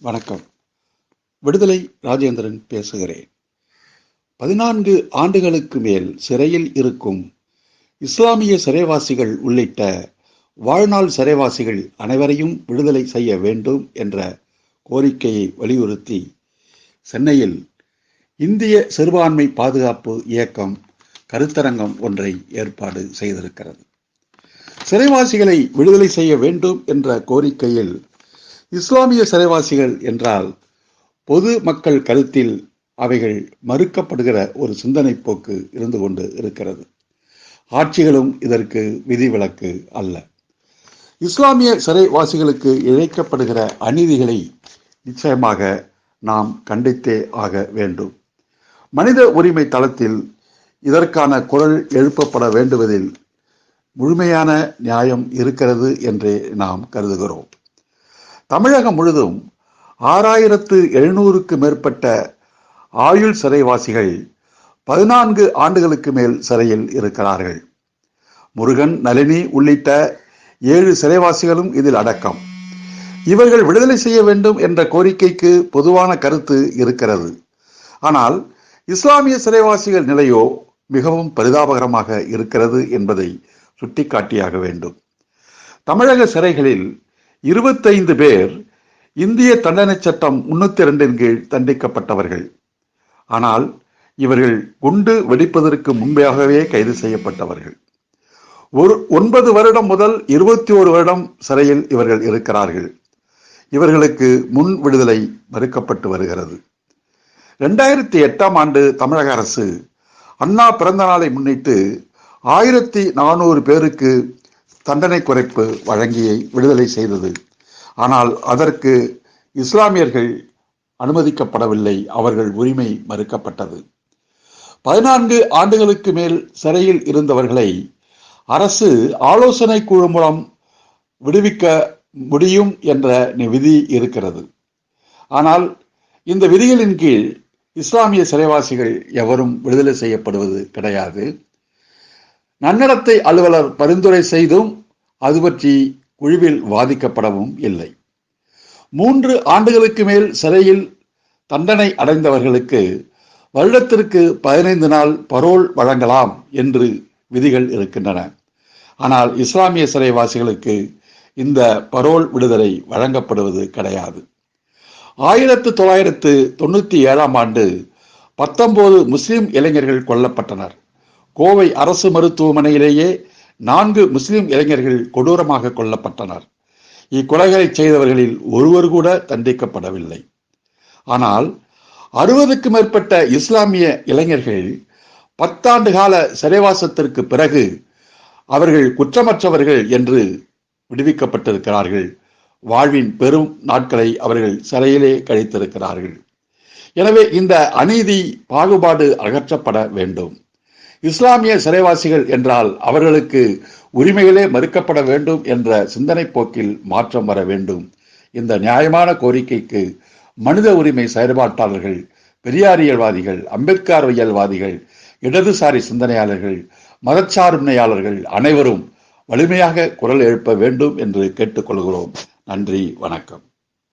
வணக்கம். விடுதலை ராஜேந்திரன் பேசுகிறேன். பதினான்கு ஆண்டுகளுக்கு மேல் சிறையில் இருக்கும் இஸ்லாமிய சிறைவாசிகள் உள்ளிட்ட வாழ்நாள் சிறைவாசிகள் அனைவரையும் விடுதலை செய்ய வேண்டும் என்ற கோரிக்கையை வலியுறுத்தி சென்னையில் இந்திய சிறுபான்மை பாதுகாப்பு இயக்கம் கருத்தரங்கம் ஒன்றை ஏற்பாடு செய்திருக்கிறது. சிறைவாசிகளை விடுதலை செய்ய வேண்டும் என்ற கோரிக்கையில் இஸ்லாமிய சிறைவாசிகள் என்றால் பொது மக்கள் கருத்தில் அவைகள் மறுக்கப்படுகிற ஒரு சிந்தனை போக்கு இருந்து கொண்டு இருக்கிறது. ஆட்சிகளும் இதற்கு விதிவிலக்கு அல்ல. இஸ்லாமிய சிறைவாசிகளுக்கு இழைக்கப்படுகிற அநீதிகளை நிச்சயமாக நாம் கண்டித்தே ஆக வேண்டும். மனித உரிமை தளத்தில் இதற்கான குரல் எழுப்பப்பட வேண்டுவதில் முழுமையான நியாயம் இருக்கிறது என்றே நாம் கருதுகிறோம். தமிழகம் முழுதும் ஆறாயிரத்து எழுநூறுக்கு மேற்பட்ட ஆயுள் சிறைவாசிகள் பதினான்கு ஆண்டுகளுக்கு மேல் சிறையில் இருக்கிறார்கள். முருகன் நளினி உள்ளிட்ட ஏழு சிறைவாசிகளும் இதில் அடக்கம். இவர்கள் விடுதலை செய்ய வேண்டும் என்ற கோரிக்கைக்கு பொதுவான கருத்து இருக்கிறது. ஆனால் இஸ்லாமிய சிறைவாசிகள் நிலையோ மிகவும் பரிதாபகரமாக இருக்கிறது என்பதை சுட்டிக்காட்டியாக வேண்டும். தமிழக சிறைகளில் இருபத்தைந்து பேர் இந்திய தண்டனை சட்டம் முன்னூத்தி ரெண்டின் கீழ் தண்டிக்கப்பட்டவர்கள். ஆனால் இவர்கள் குண்டு வெடிப்பதற்கு முன்பாகவே கைது செய்யப்பட்டவர்கள். ஒரு ஒன்பது வருடம் முதல் இருபத்தி ஒரு வருடம் சிறையில் இவர்கள் இருக்கிறார்கள். இவர்களுக்கு முன் விடுதலை மறுக்கப்பட்டு வருகிறது. ரெண்டாயிரத்தி எட்டாம் ஆண்டு தமிழக அரசு அண்ணா பிறந்த நாளை முன்னிட்டு ஆயிரத்தி நானூறு பேருக்கு தண்டனை குறைப்பு வழங்கியை விடுதலை செய்தது. ஆனால் அதற்கு இஸ்லாமியர்கள் அனுமதிக்கப்படவில்லை. அவர்கள் உரிமை மறுக்கப்பட்டது. பதினான்கு ஆண்டுகளுக்கு மேல் சிறையில் இருந்தவர்களை அரசு ஆலோசனை குழு மூலம் விடுவிக்க முடியும் என்ற விதி இருக்கிறது. ஆனால் இந்த விதிகளின் கீழ் இஸ்லாமிய சிறைவாசிகள் எவரும் விடுதலை செய்யப்படுவது கிடையாது. நன்னடத்தை அலுவலர் பரிந்துரை செய்தும் அது பற்றி குழுவில் வாதிக்கப்படவும் இல்லை. மூன்று ஆண்டுகளுக்கு மேல் சிறையில் தண்டனை அடைந்தவர்களுக்கு வருடத்திற்கு பதினைந்து நாள் பரோல் வழங்கலாம் என்று விதிகள் இருக்கின்றன. ஆனால் இஸ்லாமிய சிறைவாசிகளுக்கு இந்த பரோல் விடுதலை வழங்கப்படுவது கிடையாது. ஆயிரத்து தொள்ளாயிரத்து தொண்ணூற்றி ஏழாம் ஆண்டு பத்தொன்பது முஸ்லிம் இளைஞர்கள் கொல்லப்பட்டனர். கோவை அரசு மருத்துவமனையிலேயே நான்கு முஸ்லிம் இளைஞர்கள் கொடூரமாக கொல்லப்பட்டனர். இக்கொலைகளை செய்தவர்களில் ஒருவர் கூட தண்டிக்கப்படவில்லை. ஆனால் அறுபதுக்கு மேற்பட்ட இஸ்லாமிய இளைஞர்கள் பத்தாண்டு கால சிறைவாசத்திற்கு பிறகு அவர்கள் குற்றமற்றவர்கள் என்று விடுவிக்கப்பட்டிருக்கிறார்கள். வாழ்வின் பெரும் நாட்களை அவர்கள் சிறையிலே கழித்திருக்கிறார்கள். எனவே இந்த அநீதி பாகுபாடு அகற்றப்பட வேண்டும். இஸ்லாமிய சிறைவாசிகள் என்றால் அவர்களுக்கு உரிமைகளே மறுக்கப்பட வேண்டும் என்ற சிந்தனை போக்கில் மாற்றம் வர வேண்டும். இந்த நியாயமான கோரிக்கைக்கு மனித உரிமை செயற்பாட்டாளர்கள் பெரியாரியல்வாதிகள் அம்பேத்கர்வியல்வாதிகள் இடதுசாரி சிந்தனையாளர்கள் மதச்சார்பினையாளர்கள் அனைவரும் வலிமையாக குரல் எழுப்ப வேண்டும் என்று கேட்டுக்கொள்கிறோம். நன்றி வணக்கம்.